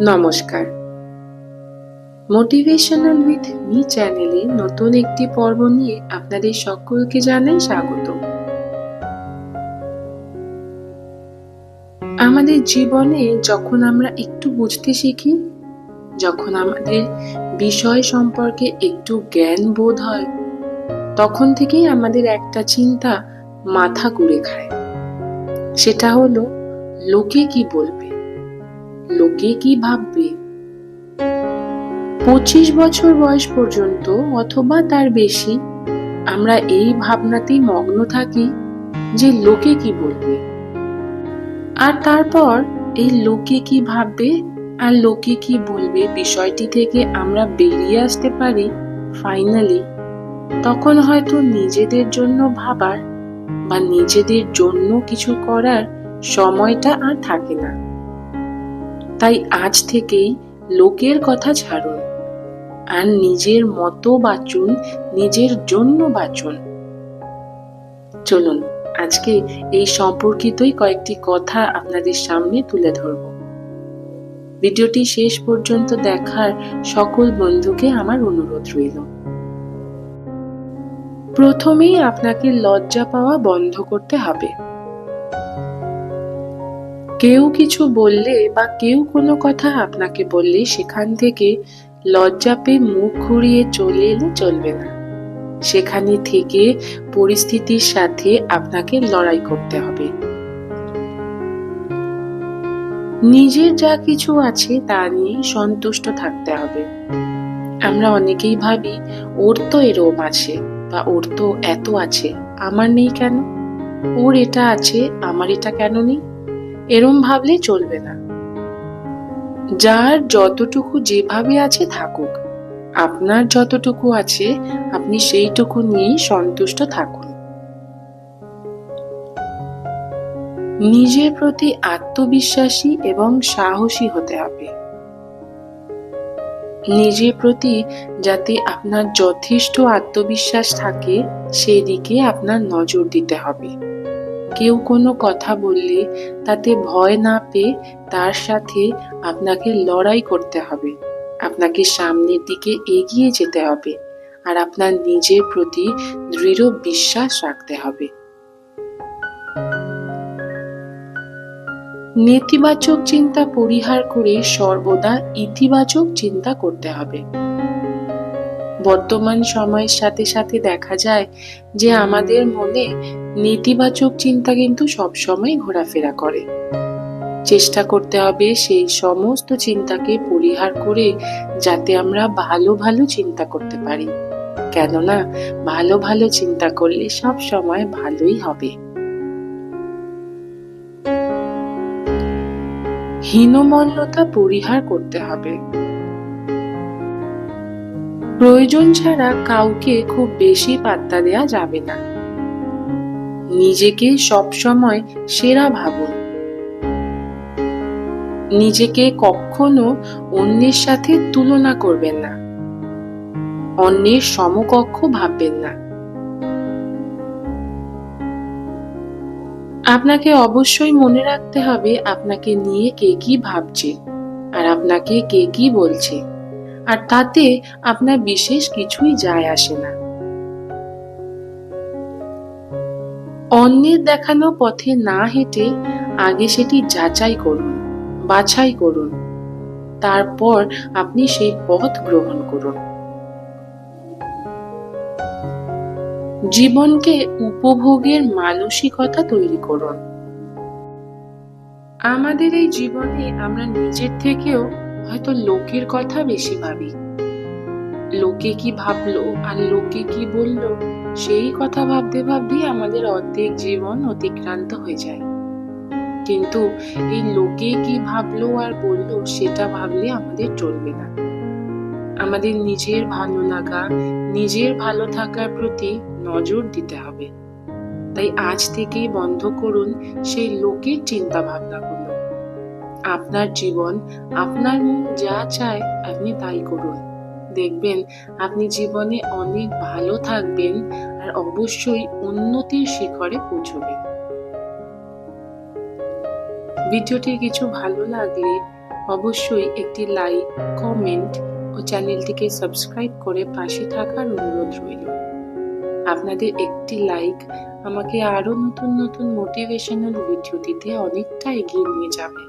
নমস্কার। Motivational with me চ্যানেলে নতুন একটি পর্ব নিয়ে আপনাদের সকলকে জানাই স্বাগত। আমাদের জীবনে যখন আমরা একটু বুঝতে শিখি, যখন আমাদের বিষয় সম্পর্কে একটু জ্ঞান বোধ হয়, তখন থেকেই আমাদের একটা চিন্তা মাথা ঘুরে খায়। সেটা হলো, লোকে কি বলবে? লোকে কি ভাববে? পঁচিশ বছর বয়স পর্যন্ত অথবা তার বেশি, আমরা এই ভাবনাতেই মগ্ন থাকি যে লোকে কি বলবে? আর তারপর এই লোকে কি ভাববে আর লোকে কি বলবে বিষয়টি থেকে আমরা বেরিয়ে আসতে পারি ফাইনালি তখন হয়তো নিজেদের জন্য ভাবার বা নিজেদের জন্য কিছু করার সময়টা আর থাকে না। তাই আজ থেকেই লোকের কথা ছাড়ুন আর নিজের মতো বাঁচুন, নিজের জন্য বাঁচুন। চলুন, আজকে এই সম্পর্কিতই কয়েকটি কথা আপনাদের সামনে তুলে ধরব। ভিডিওটি শেষ পর্যন্ত দেখার সকল বন্ধুকে আমার অনুরোধ রইল। প্রথমেই আপনাকে লজ্জা পাওয়া বন্ধ করতে হবে। কেউ কিছু বললে বা কেউ কোনো কথা আপনাকে বললে সেখান থেকে লজ্জা পেয়ে মুখ ঘুরিয়ে চলে এলে চলবে না। সেখানে থেকে পরিস্থিতির সাথে আপনাকে লড়াই করতে হবে। নিজের যা কিছু আছে তা নিয়ে সন্তুষ্ট থাকতে হবে। আমরা অনেকেই ভাবি, ওর তো এরম আছে বা ওর তো এত আছে, আমার নেই কেন? ওর এটা আছে, আমার এটা কেন নেই? এরম ভাবলে চলবে না। যার যতটুকু যেভাবে আছে থাকুক, আপনার যতটুকু আছে, আপনি সেইটুকু নিয়েই সন্তুষ্ট থাকুন। নিজের প্রতি আত্মবিশ্বাসী এবং সাহসী হতে হবে। নিজের প্রতি যাতে আপনার যথেষ্ট আত্মবিশ্বাস থাকে, সেদিকে আপনার নজর দিতে হবে। কেউ কোনো কথা বললে তাতে ভয় না পেয়ে তার সাথে আপনাকে লড়াই করতে হবে। আপনাকে সামনের দিকে এগিয়ে যেতে হবে আর আপনার নিজের প্রতি দৃঢ় বিশ্বাস রাখতে হবে। নেতিবাচক চিন্তা পরিহার করে সর্বদা ইতিবাচক চিন্তা করতে হবে। বর্তমান সময়ের সাথে সাথে দেখা যায় যে আমাদের মনে নেতিবাচক চিন্তা কিন্তু সবসময় ঘোরাফেরা করে। চেষ্টা করতে হবে সেই সমস্ত চিন্তাকে পরিহার করে যাতে আমরা ভালো ভালো চিন্তা করতে পারি। কেননা, ভালো ভালো চিন্তা করলে সব সময় ভালোই হবে। হীনমন্যতা পরিহার করতে হবে। প্রয়োজন ছাড়া কাউকে খুব বেশি পাত্তা দেয়া যাবে না। নিজেকে সবসময় সেরা ভাবুন। নিজেকে কখনো অন্যের সাথে তুলনা করবেন না। অন্যের সমকক্ষ ভাববেন না। আপনাকে অবশ্যই মনে রাখতে হবে আপনাকে নিয়ে কে কি ভাবছে আর আপনাকে কে কি বলছে। আর তাতে আপনার বিশেষ কিছুই যায় আসে না। অন্যের দেখানো পথে না হেঁটে আগে সেটি যাচাই করুন, বাছাই করুন। তারপর আপনি সেই পথ গ্রহণ করুন। জীবনকে উপভোগের মানসিকতা তৈরি করুন। আমাদের এই জীবনে আমরা নিজের থেকেও হয়তো লোকের কথা বেশি ভাবি। লোকে কি ভাবলো আর লোকে কি বলল, সেই কথা ভাবতে ভাবতেই আমাদের অর্ধেক জীবন অতিক্রান্ত হয়ে যায়। কিন্তু এই লোকে কি ভাবলো আর বলল, সেটা ভাবলে আমাদের চলবে না। আমাদের নিজের ভালো লাগা, নিজের ভালো থাকার প্রতি নজর দিতে হবে। তাই আজ থেকেই বন্ধ করুন সেই লোকের চিন্তা ভাবনাগুলো আপনার জীবন, আপনার মন যা চায় আপনি তাই করুন। দেখবেন আপনি জীবনে অনেক ভালো থাকবেন আর অবশ্যই উন্নতির শিখরে পৌঁছবেন। ভিডিওটি কিছু ভালো লাগলে অবশ্যই একটি লাইক, কমেন্ট ও চ্যানেলটিকে সাবস্ক্রাইব করে পাশে থাকার অনুরোধ রইল। আপনাদের একটি লাইক আমাকে আরও নতুন নতুন মোটিভেশনাল ভিডিও দিতে অনেকটা এগিয়ে নিয়ে যাবে।